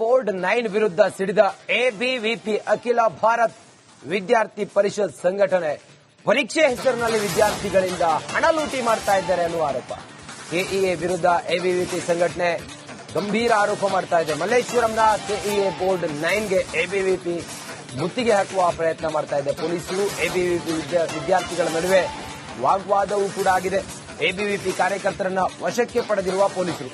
Board nine ವಿರುದ್ಧ ಸಿಡಿದ ABVP ಅಖಿಲ ಭಾರತ್ ವಿದ್ಯಾರ್ಥಿ ಪರಿಷತ್ ಸಂಘಟನೆ ಪರೀಕ್ಷೆ ಹೆಸರಿನಲ್ಲಿ ವಿದ್ಯಾರ್ಥಿಗಳಿಂದ ಹಣ ಲೂಟಿ ಮಾಡ್ತಾ ಇದ್ದಾರೆ ಅನ್ನುವ ಆರೋಪ. ಕೆಇಎ ವಿರುದ್ಧ ಎಬಿವಿಪಿ ಸಂಘಟನೆ ಗಂಭೀರ ಆರೋಪ ಮಾಡ್ತಾ ಇದೆ. ಮಲ್ಲೇಶ್ವರಂನ ಕೆಇಎ ಬೋರ್ಡ್ ನೈನ್ಗೆ ಎಬಿವಿಪಿ ಮುತ್ತಿಗೆ ಹಾಕುವ ಪ್ರಯತ್ನ ಮಾಡ್ತಾ ಇದೆ. ಪೊಲೀಸರು ಎಬಿವಿಪಿ ವಿದ್ಯಾರ್ಥಿಗಳ ನಡುವೆ ವಾಗ್ವಾದವೂ ಕೂಡ ಆಗಿದೆ. ಎಬಿವಿಪಿ ಕಾರ್ಯಕರ್ತರನ್ನ ವಶಕ್ಕೆ ಪಡೆದಿರುವ ಪೊಲೀಸರು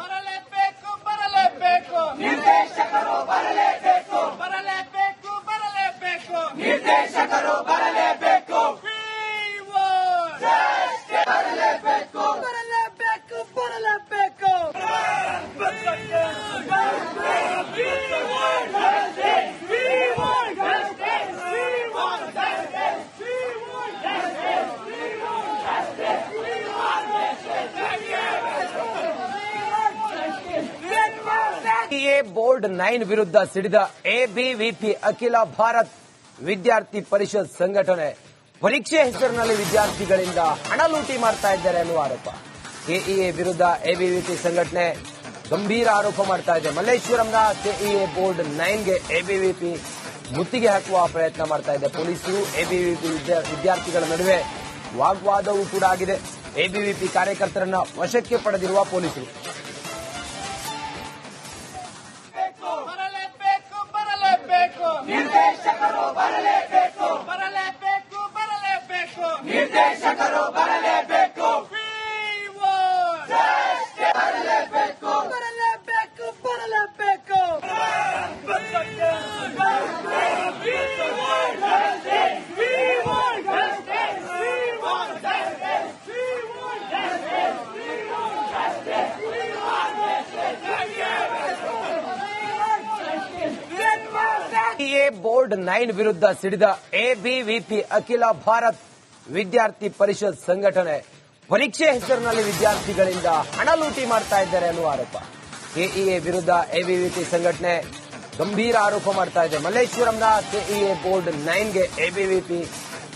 ಬರಲೇಬೇಕು ಬರಲೇಬೇಕು ನಿರ್ದೇಶಕರು ಬರಲೇಬೇಕು ಬರಲೇಬೇಕು ಬರಲೇಬೇಕು ನಿರ್ದೇಶಕರು ಬರಲೇಬೇಕು ಬರಲೇಬೇಕು ಬರಲೇಬೇಕು ಬರಲೇಬೇಕು ಎ ಬೋರ್ಡ್ ನೈನ್ ವಿರುದ್ಧ ಸಿಡಿದ ಎಬಿವಿಪಿ ಅಖಿಲ ಭಾರತ್ ವಿದ್ಯಾರ್ಥಿ ಪರಿಷತ್ ಸಂಘಟನೆ. ಪರೀಕ್ಷೆ ಹೆಸರಿನಲ್ಲಿ ವಿದ್ಯಾರ್ಥಿಗಳಿಂದ ಹಣ ಲೂಟಿ ಮಾಡ್ತಾ ಇದ್ದಾರೆ ಅನ್ನುವ ಆರೋಪ. ಕೆಇಎ ವಿರುದ್ಧ ಎಬಿವಿಪಿ ಸಂಘಟನೆ ಗಂಭೀರ ಆರೋಪ ಮಾಡ್ತಾ ಇದೆ. ಮಲ್ಲೇಶ್ವರಂನ ಕೆಇಎ ಬೋರ್ಡ್ ನೈನ್ಗೆ ಎಬಿವಿಪಿ ಮುತ್ತಿಗೆ ಹಾಕುವ ಪ್ರಯತ್ನ ಮಾಡ್ತಾ ಇದೆ. ಪೊಲೀಸರು ಎಬಿವಿಪಿ ವಿದ್ಯಾರ್ಥಿಗಳ ನಡುವೆ ವಾಗ್ವಾದವೂ ಕೂಡ ಆಗಿದೆ. ಎಬಿವಿಪಿ ಕಾರ್ಯಕರ್ತರನ್ನ ವಶಕ್ಕೆ ಪಡೆದಿರುವ ಪೊಲೀಸರು. ನಿರ್ದೇಶಕರು ಬರಲೇಬೇಕು ಬರಲೇಬೇಕು ಬರಲೇಬೇಕು ಬರಲೇಬೇಕು ಎ ಬೋರ್ಡ್ ನೈನ್ ವಿರುದ್ಧ ಸಿಡಿದ ಎಬಿವಿಪಿ ಅಖಿಲ ಭಾರತ್ ವಿದ್ಯಾರ್ಥಿ ಪರಿಷತ್ ಸಂಘಟನೆ ಪರೀಕ್ಷೆ ಹೆಸರಿನಲ್ಲಿ ವಿದ್ಯಾರ್ಥಿಗಳಿಂದ ಹಣ ಲೂಟಿ ಮಾಡ್ತಾ ಇದ್ದಾರೆ ಅನ್ನುವ ಆರೋಪ. ಕೆಇಎ ವಿರುದ್ಧ ಎಬಿವಿಪಿ ಸಂಘಟನೆ ಗಂಭೀರ ಆರೋಪ ಮಾಡ್ತಾ ಇದೆ. ಮಲ್ಲೇಶ್ವರಂನ ಕೆಇಎ ಬೋರ್ಡ್ ನೈನ್ಗೆ ಎಬಿವಿಪಿ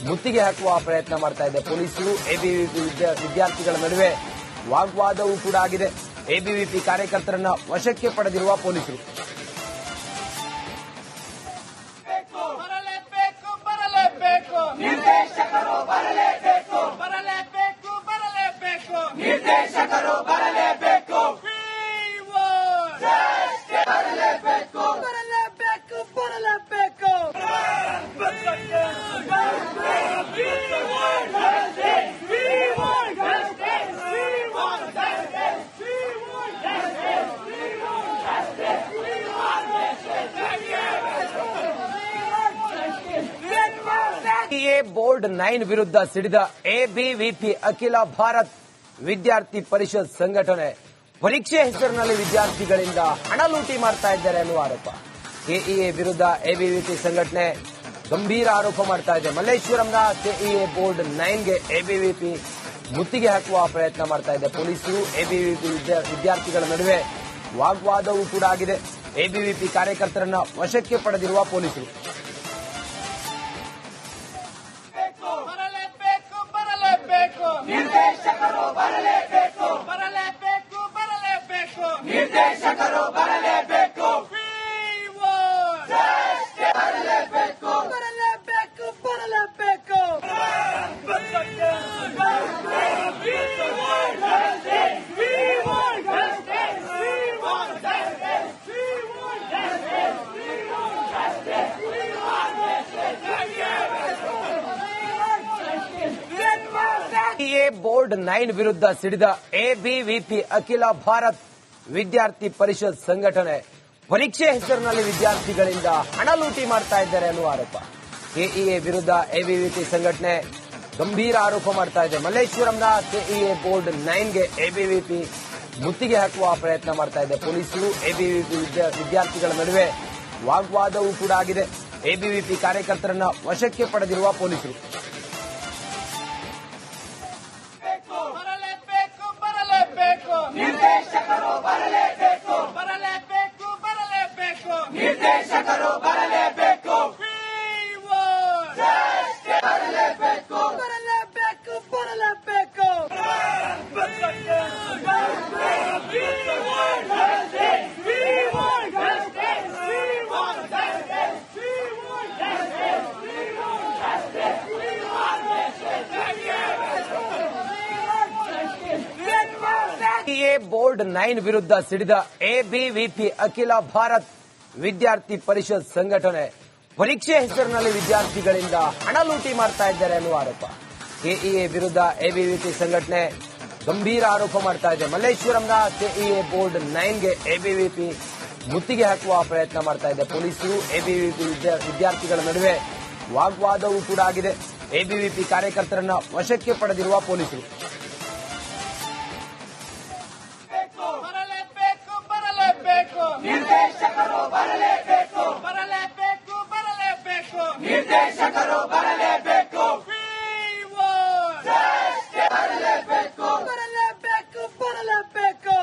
ಮುತ್ತಿಗೆ ಹಾಕುವ ಪ್ರಯತ್ನ ಮಾಡ್ತಾ ಇದೆ. ಪೊಲೀಸರು ಎಬಿವಿಪಿ ವಿದ್ಯಾರ್ಥಿಗಳ ನಡುವೆ ವಾಗ್ವಾದವೂ ಕೂಡ ಆಗಿದೆ. ಎಬಿವಿಪಿ ಕಾರ್ಯಕರ್ತರನ್ನ ವಶಕ್ಕೆ ಪಡೆದಿರುವ ಪೊಲೀಸರು. ಬೋರ್ಡ್ ನೈನ್ ವಿರುದ್ಧ ಸಿಡಿದ ಎಬಿವಿಪಿ ಅಖಿಲ ಭಾರತ್ ವಿದ್ಯಾರ್ಥಿ ಪರಿಷತ್ ಸಂಘಟನೆ. ಪರೀಕ್ಷೆ ಹೆಸರಿನಲ್ಲಿ ವಿದ್ಯಾರ್ಥಿಗಳಿಂದ ಹಣ ಲೂಟಿ ಮಾಡ್ತಾ ಇದ್ದಾರೆ ಅನ್ನುವ ಆರೋಪ. ಕೆಇಎ ವಿರುದ್ಧ ಎಬಿವಿಪಿ ಸಂಘಟನೆ ಗಂಭೀರ ಆರೋಪ ಮಾಡ್ತಾ ಇದೆ. ಮಲ್ಲೇಶ್ವರಂನ ಕೆಇಎ ಬೋರ್ಡ್ ನೈನ್ಗೆ ಎಬಿವಿಪಿ ಮುತ್ತಿಗೆ ಹಾಕುವ ಪ್ರಯತ್ನ ಮಾಡ್ತಾ ಇದೆ. ಪೊಲೀಸರು ಎಬಿವಿಪಿ ವಿದ್ಯಾರ್ಥಿಗಳ ನಡುವೆ ವಾಗ್ವಾದವೂ ಕೂಡ ಆಗಿದೆ. ಎಬಿವಿಪಿ ಕಾರ್ಯಕರ್ತರನ್ನ ವಶಕ್ಕೆ ಪಡೆದಿರುವ ಪೊಲೀಸರು. ನಿರ್ದೇಶಕರು ಬರಲೇಬೇಕು. ಬರಲೇಬೇಕು ಬರಲೇಬೇಕು. ನಿರ್ದೇಶಕರು ಬರಲೇಬೇಕು ಬೋರ್ಡ್ ನೈನ್ ವಿರುದ್ಧ ಸಿಡಿದ ಎಬಿವಿಪಿ ಅಖಿಲ ಭಾರತ್ ವಿದ್ಯಾರ್ಥಿ ಪರಿಷತ್ ಸಂಘಟನೆ. ಪರೀಕ್ಷೆ ಹೆಸರಿನಲ್ಲಿ ವಿದ್ಯಾರ್ಥಿಗಳಿಂದ ಹಣ ಲೂಟಿ ಮಾಡ್ತಾ ಇದ್ದಾರೆ ಅನ್ನುವ ಆರೋಪ. ಕೆಇಎ ವಿರುದ್ಧ ಎಬಿವಿಪಿ ಸಂಘಟನೆ ಗಂಭೀರ ಆರೋಪ ಮಾಡ್ತಾ ಇದೆ. ಮಲ್ಲೇಶ್ವರಂನ ಕೆಇಎ ಬೋರ್ಡ್ ನೈನ್ಗೆ ಎಬಿವಿಪಿ ಮುತ್ತಿಗೆ ಹಾಕುವ ಪ್ರಯತ್ನ ಮಾಡ್ತಾ ಇದೆ. ಪೊಲೀಸರು ಎಬಿವಿಪಿ ವಿದ್ಯಾರ್ಥಿಗಳ ನಡುವೆ ವಾಗ್ವಾದವೂ ಕೂಡ ಆಗಿದೆ. ಎಬಿವಿಪಿ ಕಾರ್ಯಕರ್ತರನ್ನ ವಶಕ್ಕೆ ಪಡೆದಿರುವ ಪೊಲೀಸರು ಬರಲೇಬೇಕು ಬರಲೇಬೇಕು ನಿರ್ದೇಶಕರು ಬರಲೇಬೇಕು ಬರಲೇಬೇಕು ಬರಲೇಬೇಕು ನಿರ್ದೇಶಕರು ಬರಲೇಬೇಕು ಬರಲೇಬೇಕು ಬರಲೇಬೇಕು ಬರಲೇಬೇಕು ಎ ಬೋರ್ಡ್ ನೈನ್ ವಿರುದ್ಧ ಸಿಡಿದ ಎಬಿವಿಪಿ ಅಖಿಲ ಭಾರತ್ ವಿದ್ಯಾರ್ಥಿ ಪರಿಷತ್ ಸಂಘಟನೆ. ಪರೀಕ್ಷೆ ಹೆಸರಿನಲ್ಲಿ ವಿದ್ಯಾರ್ಥಿಗಳಿಂದ ಹಣ ಲೂಟಿ ಮಾಡ್ತಾ ಇದ್ದಾರೆ ಅನ್ನುವ ಆರೋಪ. ಕೆಇಎ ವಿರುದ್ಧ ಎಬಿವಿಪಿ ಸಂಘಟನೆ ಗಂಭೀರ ಆರೋಪ ಮಾಡ್ತಾ ಇದೆ. ಮಲ್ಲೇಶ್ವರಂನ ಕೆಇಎ ಬೋರ್ಡ್ ನೈನ್ಗೆ ಎಬಿವಿಪಿ ಮುತ್ತಿಗೆ ಹಾಕುವ ಪ್ರಯತ್ನ ಮಾಡ್ತಾ ಇದೆ. ಪೊಲೀಸರು ಎಬಿವಿಪಿ ವಿದ್ಯಾರ್ಥಿಗಳ ನಡುವೆ ವಾಗ್ವಾದವೂ ಕೂಡ ಆಗಿದೆ. ಎಬಿವಿಪಿ ಕಾರ್ಯಕರ್ತರನ್ನ ವಶಕ್ಕೆ ಪಡೆದಿರುವ ಪೊಲೀಸರು. ಬರಲೇಬೇಕು ಬರಲೇಬೇಕು ಬರಲೇಬೇಕು ಬರಲೇಬೇಕು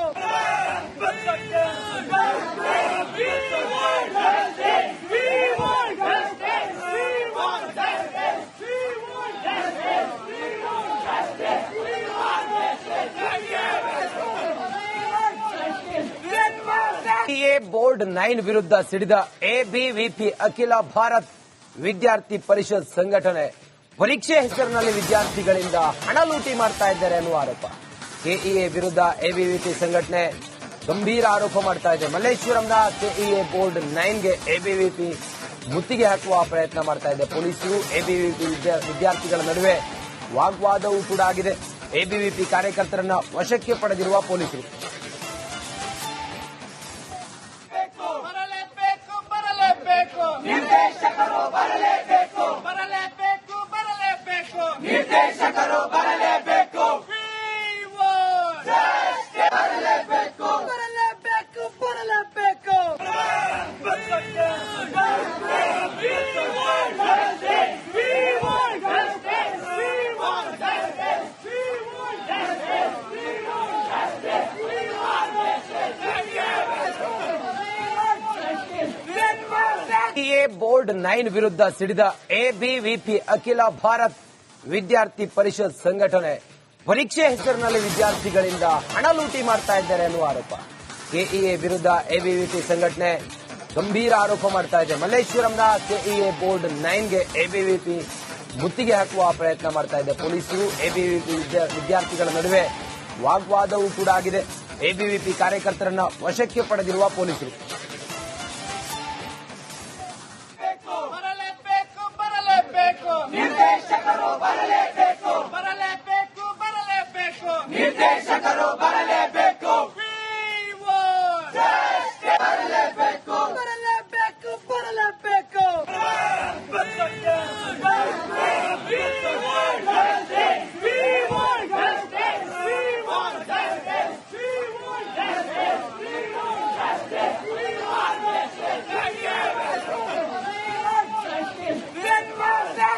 ಎ ಬೋರ್ಡ್ ನೈನ್ ವಿರುದ್ಧ ಸಿಡಿದ ಎಬಿವಿಪಿ ಅಖಿಲ ಭಾರತ್ ವಿದ್ಯಾರ್ಥಿ ಪರಿಷತ್ ಸಂಘಟನೆ ಪರೀಕ್ಷೆ ಹೆಸರಿನಲ್ಲಿ ವಿದ್ಯಾರ್ಥಿಗಳಿಂದ ಹಣ ಲೂಟಿ ಮಾಡ್ತಾ ಇದ್ದಾರೆ ಅನ್ನುವ ಆರೋಪ. ಕೆಇಎ ವಿರುದ್ಧ ಎಬಿವಿಪಿ ಸಂಘಟನೆ ಗಂಭೀರ ಆರೋಪ ಮಾಡ್ತಾ ಇದೆ. ಮಲ್ಲೇಶ್ವರಂನ ಕೆಇಎ ಬೋರ್ಡ್ ನೈನ್ಗೆ ಎಬಿವಿಪಿ ಮುತ್ತಿಗೆ ಹಾಕುವ ಪ್ರಯತ್ನ ಮಾಡ್ತಾ ಇದೆ. ಪೊಲೀಸರು ಎಬಿವಿಪಿ ವಿದ್ಯಾರ್ಥಿಗಳ ನಡುವೆ ವಾಗ್ವಾದವೂ ಕೂಡ ಆಗಿದೆ. ಎಬಿವಿಪಿ ಕಾರ್ಯಕರ್ತರನ್ನ ವಶಕ್ಕೆ ಪಡೆದಿರುವ ಪೊಲೀಸರು. ಬರಲೇಬೇಕು. ಬರಲೇಬೇಕು ಬರಲೇಬೇಕು. ನಿರ್ದೇಶಕರು ಬರಲೇಬೇಕು ಬರಲೇಬೇಕು ಬರಲೇಬೇಕು ಬರಲೇಬೇಕು ಬೋರ್ಡ್ ನೈನ್ ವಿರುದ್ಧ ಸಿಡಿದ ಎಬಿವಿಪಿ ಅಖಿಲ ಭಾರತ್ ವಿದ್ಯಾರ್ಥಿ ಪರಿಷತ್ ಸಂಘಟನೆ. ಪರೀಕ್ಷೆ ಹೆಸರಿನಲ್ಲಿ ವಿದ್ಯಾರ್ಥಿಗಳಿಂದ ಹಣ ಲೂಟಿ ಮಾಡ್ತಾ ಇದ್ದಾರೆ ಅನ್ನುವ ಆರೋಪ. ಕೆಇಎ ವಿರುದ್ಧ ಎಬಿವಿಪಿ ಸಂಘಟನೆ ಗಂಭೀರ ಆರೋಪ ಮಾಡ್ತಾ ಇದೆ. ಮಲ್ಲೇಶ್ವರಂನ ಕೆಇಎ ಬೋರ್ಡ್ ನೈನ್ಗೆ ಎಬಿವಿಪಿ ಮುತ್ತಿಗೆ ಹಾಕುವ ಪ್ರಯತ್ನ ಮಾಡ್ತಾ ಇದೆ. ಪೊಲೀಸರು ಎಬಿವಿಪಿ ವಿದ್ಯಾರ್ಥಿಗಳ ನಡುವೆ ವಾಗ್ವಾದವೂ ಕೂಡ ಆಗಿದೆ. ಎಬಿವಿಪಿ ಕಾರ್ಯಕರ್ತರನ್ನ ವಶಕ್ಕೆ ಪಡೆದಿರುವ ಪೊಲೀಸರು. ನಿರ್ದೇಶಕರು ಬರಲೇಬೇಕು